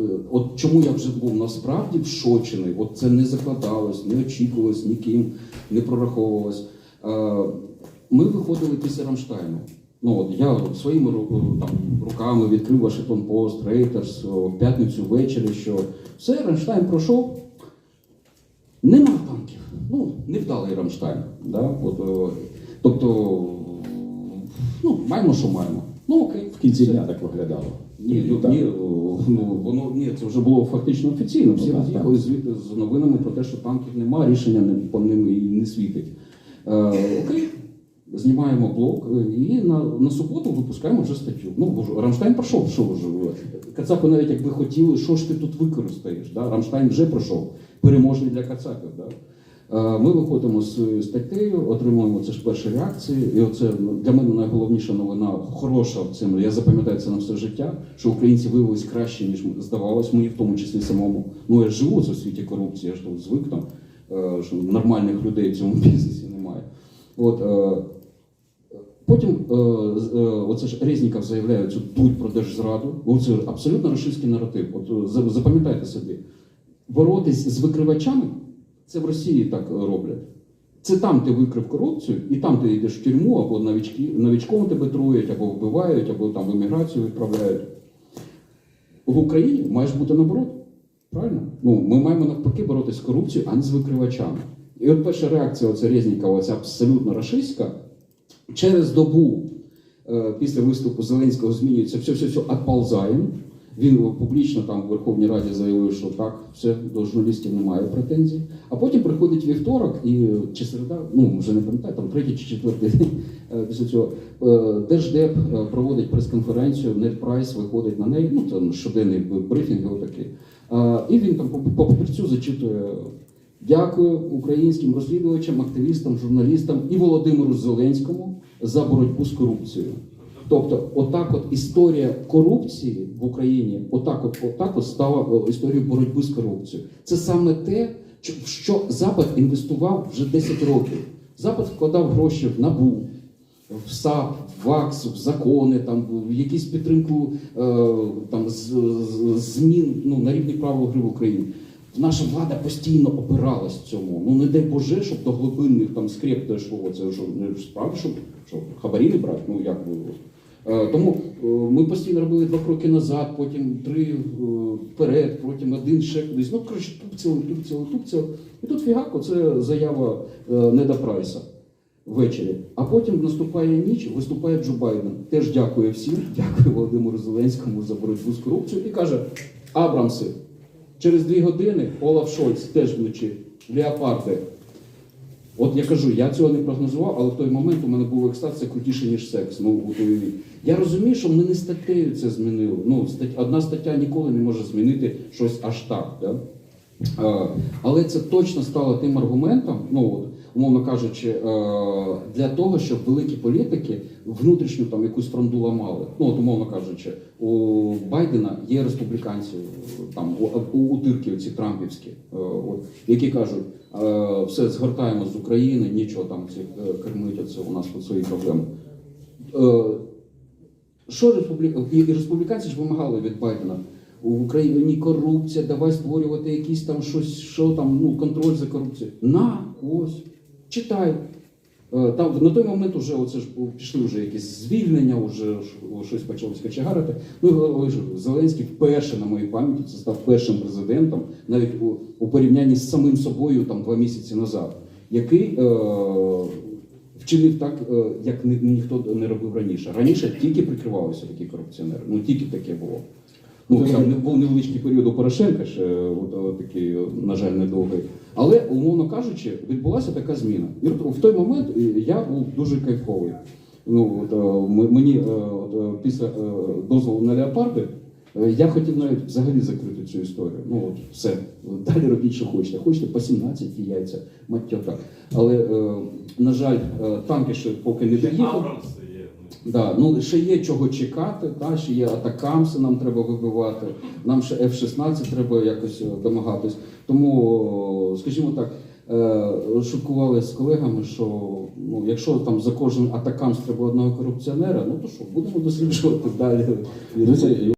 Е, От чому я вже був насправді вшочений, от це не закладалось, не очікувалось ніким, не прораховувалось. Е, Ми виходили після Рамштайну. Ну от я своїми там, руками відкрив Вашингтон Пост, Рейтерс в п'ятницю ввечері, що все, Рамштайн пройшов. Нема танків. Ну, невдалий Рамштайн. Да? От, е, тобто, ну, маємо, що маємо. Ну окей. В кінці дня так виглядало. Ні, Ну, ні, ну, воно ні, це вже було фактично офіційно. Всі Ну, роз'їхали звідти з новинами про те, що танків немає, рішення не, по ним і не світить. Е, окей, знімаємо блок е, і на, на суботу випускаємо вже статтю. Ну, бо Рамштайн пройшов, що вже. Кацапи навіть якби хотіли, що ж ти тут використаєш? Да? Рамштайн вже пройшов, переможний для кацапів. Да? Е, Ми виходимо з статтею, отримуємо це ж перші реакції. І оце для мене найголовніша новина, хороша в цьому. Я запам'ятаю це на все життя, що українці виявилися краще, ніж здавалось, мені в тому числі самому. Ну я живу в світі корупції, я ж тут звик там, е, що нормальних людей в цьому бізнесі немає. От, е, Потім оце ж Резніков заявляє цю дуть про держзраду. Оце абсолютно рашистський наратив. От запам'ятайте собі, боротись з викривачами це в Росії так роблять. Це там ти викрив корупцію, і там ти йдеш в тюрму, або новички, новичком тебе труять, або вбивають, або там в еміграцію відправляють. В Україні маєш бути наоборот. Правильно? Ну, ми маємо навпаки боротися з корупцією, а не з викривачами. І от перша реакція оця Резнікова, ця абсолютно рашистська, через добу е, після виступу Зеленського змінюється все, все, все, отползаємо. Він публічно там в Верховній Раді заявив, що так, все, до журналістів немає претензій. А потім приходить вівторок і чи середа, ну вже не пам'ятаю, там третій чи четвертий день е, після цього. е, Держдеп е, проводить прес-конференцію, Нед Прайс виходить на неї, ну там щоденний брифінг отакий. Е, І він там по, папірцю зачитує. Дякую українським розвідувачам, активістам, журналістам і Володимиру Зеленському за боротьбу з корупцією. Тобто, отак, от історія корупції в Україні, отак, от, отак от стала е, історією боротьби з корупцією. Це саме те, в що Запад інвестував вже 10 років. Запад вкладав гроші в НАБУ, в САП, в ВАКС, в закони, там в якісь підтримку е, там з, змін ну, на рівні правил гри в Україні. Наша влада постійно опиралась цьому. Ну не дай Боже, щоб до глибинних там скреп дійшло. Це не справді, щоб що хабарі не брати. Ну як ви. Е, Тому е, ми постійно робили два кроки назад, потім три е, вперед, потім один ще кудись. Ну коротше, тупцяли, тупцяли, тупцяли. І тут фігако, це заява Неда Прайса ввечері. А потім наступає ніч, виступає Джо Байден. Теж дякує всім, дякує Володимиру Зеленському за боротьбу з корупцією і каже: Абрамси, через дві години Олаф Шольц теж вночі, леопарди. От я кажу, я цього не прогнозував, але в той момент у мене був екстаз, це крутіше, ніж секс. Ну, от уявіть. Я розумію, що ми не статтею це змінили. Ну, стать- одна стаття ніколи не може змінити щось аж так. Да? Е, Але це точно стало тим аргументом, ну умовно кажучи, е, для того, щоб великі політики внутрішню там якусь фронту ламали. Ну от, умовно кажучи, у Байдена є республіканці там у, у, утирки ці трампівські, е, які кажуть, все згортаємо з України, нічого там ці е, кермить, оце у нас тут свої проблеми. Що республі... і і республіканці ж вимагали від Байдена? У Україні корупція, давай створювати якісь там щось, що там, ну, контроль за корупцією. На, ось, читай. Е, Там на той момент вже оце ж пішли вже якісь звільнення, вже щось почалось качегарити. Ну Зеленський вперше на моїй пам'яті це став першим президентом, навіть у, у порівнянні з самим собою там два місяці назад, який е, вчинив так, е, як ні, ніхто не робив раніше. Раніше тільки прикривалися такі корупціонери. Ну тільки таке було. Ну, там був невеличкий період у Порошенка, ще от, от такий, е, на жаль, недовгий. Але, умовно кажучи, відбулася така зміна. І в той момент е, я був дуже кайфовий. Ну, от, е, мені е, от, е, після е, дозволу на леопарди е, я хотів навіть взагалі закрити цю історію. Ну от все, далі робіть, що хочете. Хочете по 17 і яйця, маттьота. Але, е, на жаль, е, танки ще поки не доїхали. Да, ну ще є чого чекати, та, ще є атакамси, нам треба вибивати, нам ще F-16 треба якось е, домагатись. Тому, скажімо так, шокували з колегами, що ну, якщо там за кожен атакамс треба одного корупціонера, ну то що, будемо досліджувати далі. Друзі,